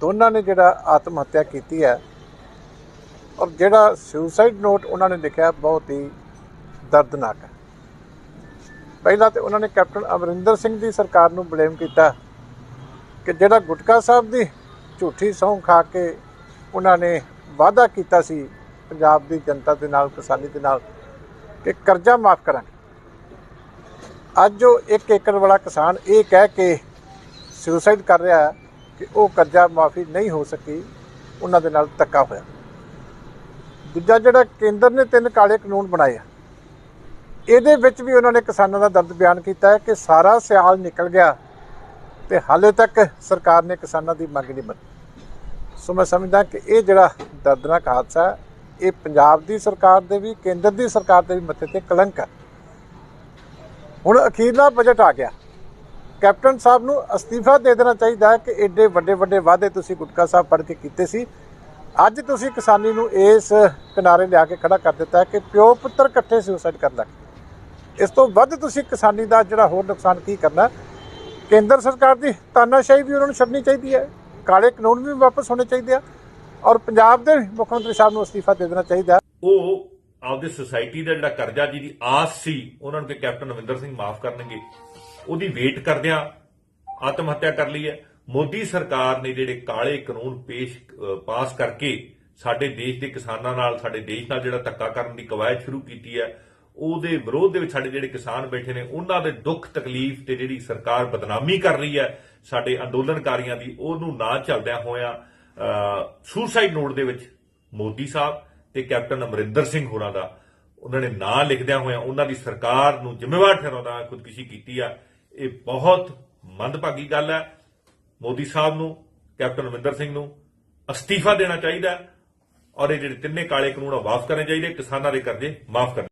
ਦੋਨਾਂ ਨੇ ਜਿਹੜਾ ਆਤਮ ਹੱਤਿਆ ਕੀਤੀ ਹੈ ਔਰ ਜਿਹੜਾ ਸੁਸਾਈਡ ਨੋਟ ਉਹਨਾਂ ਨੇ ਲਿਖਿਆ ਬਹੁਤ ਹੀ ਦਰਦਨਾਕ ਹੈ। ਪਹਿਲਾਂ ਤੇ ਉਹਨਾਂ ਨੇ ਕੈਪਟਨ ਅਮਰਿੰਦਰ ਸਿੰਘ ਦੀ ਸਰਕਾਰ ਨੂੰ ਬਲੇਮ ਕੀਤਾ ਕਿ ਜਿਹੜਾ ਗੁਟਕਾ ਸਾਹਿਬ ਦੀ ਝੂਠੀ ਸਹੁੰ ਖਾ ਕੇ ਉਹਨਾਂ ਨੇ ਵਾਅਦਾ ਕੀਤਾ ਸੀ ਪੰਜਾਬ ਦੀ ਜਨਤਾ ਦੇ ਨਾਲ, ਕਿਸਾਨੀ ਦੇ ਨਾਲ, ਕਿ ਕਰਜ਼ਾ ਮਾਫ ਕਰਾਂਗੇ। ਅੱਜ ਜੋ 1 ਏਕੜ ਵਾਲਾ ਕਿਸਾਨ ਇਹ ਕਹਿ ਕੇ ਸੁਸਾਈਡ ਕਰ ਰਿਹਾ ਹੈ ਕਿ ਉਹ ਕਰਜ਼ਾ ਮਾਫੀ ਨਹੀਂ ਹੋ ਸਕੀ, ਉਹਨਾਂ ਦੇ ਨਾਲ ਧੱਕਾ ਹੋਇਆ। ਦੂਜਾ ਜਿਹੜਾ ਕੇਂਦਰ ਨੇ ਤਿੰਨ ਕਾਲੇ ਕਾਨੂੰਨ ਬਣਾਏ ਆ, ਇਹਦੇ ਵਿੱਚ ਵੀ ਉਹਨਾਂ ਨੇ ਕਿਸਾਨਾਂ ਦਾ ਦਰਦ ਬਿਆਨ ਕੀਤਾ ਹੈ ਕਿ ਸਾਰਾ ਸਿਆਲ ਨਿਕਲ ਗਿਆ ਤੇ ਹਾਲੇ ਤੱਕ ਸਰਕਾਰ ਨੇ ਕਿਸਾਨਾਂ ਦੀ ਮੰਗ ਨਹੀਂ ਮੰਨੀ। ਸੋ ਮੈਂ ਸਮਝਦਾ ਕਿ ਇਹ ਜਿਹੜਾ ਦਰਦਨਾਕ ਹਾਦਸਾ ਇਹ ਪੰਜਾਬ ਦੀ ਸਰਕਾਰ ਦੇ ਵੀ, ਕੇਂਦਰ ਦੀ ਸਰਕਾਰ ਦੇ ਵੀ ਮੱਥੇ ਤੇ ਕਲੰਕ ਹੈ ਹੁਣ ਅਖੀਰਲਾ ਬਜਟ ਆ ਗਿਆ। ਕੈਪਟਨ ਸਾਹਿਬ ਨੂੰ ਅਸਤੀਫਾ ਦੇ ਦੇਣਾ ਚਾਹੀਦਾ ਕਿ ਐਡੇ ਵੱਡੇ ਵੱਡੇ ਵਾਅਦੇ ਤੁਸੀਂ ਗੁਟਕਾ ਸਾਹਿਬ ਪੜ੍ਹ ਕੇ ਕੀਤੇ ਸੀ। ਅੱਜ ਤੁਸੀਂ ਕਿਸਾਨੀ ਨੂੰ ਇਸ ਕਿਨਾਰੇ ਲਿਆ ਕੇ ਖੜਾ ਕਰ ਦਿੱਤਾ ਕਿ ਪਿਓ ਪੁੱਤਰ ਇਕੱਠੇ ਸੁਸਾਈਡ ਕਰ ਲੱਗੇ ਇਸ ਤੋਂ ਵੱਧ ਤੁਸੀਂ ਕਿਸਾਨੀ ਦਾ ਜਿਹੜਾ ਹੋਰ ਨੁਕਸਾਨ ਕੀ ਕਰਨਾ ਕੇਂਦਰ ਸਰਕਾਰ ਦੀ ਤਾਨਾਸ਼ਾਹੀ ਵੀ ਉਹਨਾਂ ਨੂੰ ਛੱਡਣੀ ਚਾਹੀਦੀ ਹੈ। ਕਾਲੇ ਕਾਨੂੰਨ ਵੀ ਵਾਪਸ ਹੋਣੇ ਚਾਹੀਦੇ ਆ। ਔਰ ਪੰਜਾਬ ਦੇ ਮੁੱਖ ਮੰਤਰੀ ਸਾਹਿਬ ਨੂੰ ਅਸਤੀਫਾ ਦੇ ਦੇਣਾ ਚਾਹੀਦਾ ਉਹ ਆਪਦੀ ਸੁਸਾਇਟੀ ਦਾ ਜਿਹੜਾ ਕਰਜ਼ਾ ਜਿਹਦੀ ਆਸ ਸੀ, ਉਹਨਾਂ ਨੂੰ ਕਿ ਕੈਪਟਨ ਅਮਰਿੰਦਰ ਸਿੰਘ ਮਾਫ ਕਰਨਗੇ। ਉਹਦੀ ਵੇਟ ਕਰਦਿਆਂ ਆਤਮ ਹੱਤਿਆ ਕਰ ਲਈ ਹੈ। ਮੋਦੀ ਸਰਕਾਰ ਨੇ ਜਿਹੜੇ ਕਾਲੇ ਕਾਨੂੰਨ ਪੇਸ਼ ਪਾਸ ਕਰਕੇ ਸਾਡੇ ਦੇਸ਼ ਦੇ ਕਿਸਾਨਾਂ ਨਾਲ, ਸਾਡੇ ਦੇਸ਼ ਨਾਲ ਜਿਹੜਾ ਧੱਕਾ ਕਰਨ ਦੀ ਕਵਾਇਦ ਸ਼ੁਰੂ ਕੀਤੀ ਹੈ, ਉਹਦੇ ਵਿਰੋਧ ਦੇ ਵਿੱਚ ਸਾਡੇ ਜਿਹੜੇ ਕਿਸਾਨ ਬੈਠੇ ਨੇ, ਉਹਨਾਂ ਦੇ ਦੁੱਖ ਤਕਲੀਫ ਤੇ ਜਿਹੜੀ ਸਰਕਾਰ ਬਦਨਾਮੀ ਕਰ ਰਹੀ ਹੈ, ਸਾਡੇ ਅੰਦੋਲਨਕਾਰੀਆਂ ਦੀ, ਉਹਨੂੰ ਨਾ ਚੱਲਦਿਆਂ ਹੋਇਆਂ ਸੁਸਾਈਡ ਨੋਟ ਦੇ ਵਿੱਚ ਮੋਦੀ ਸਾਹਿਬ ਤੇ ਕੈਪਟਨ ਅਮਰਿੰਦਰ ਸਿੰਘ ਹੋਰਾਂ ਦਾ। ਉਹਨਾਂ ਨੇ ਨਾਂ ਲਿਖਦਿਆਂ ਹੋਇਆਂ ਉਹਨਾਂ ਦੀ ਸਰਕਾਰ ਨੂੰ ਜ਼ਿੰਮੇਵਾਰ ਠਹਿਰਾਉਂਦਾ ਖੁਦਕੁਸ਼ੀ ਕੀਤੀ ਆ। ਇਹ ਬਹੁਤ ਮੰਦਭਾਗੀ ਗੱਲ ਹੈ। ਮੋਦੀ ਸਾਹਿਬ ਨੂੰ, ਕੈਪਟਨ ਅਮਰਿੰਦਰ ਸਿੰਘ ਨੂੰ ਅਸਤੀਫਾ ਦੇਣਾ ਚਾਹੀਦਾ ਔਰ ਇਹ ਜਿਹੜੇ ਤਿੰਨੇ ਕਾਲੇ ਕਾਨੂੰਨ ਆ ਵਾਪਸ ਕਰਨੇ ਚਾਹੀਦੇ। ਕਿਸਾਨਾਂ ਦੇ ਕਰਜ਼ੇ ਮਾਫ ਕਰਨੇ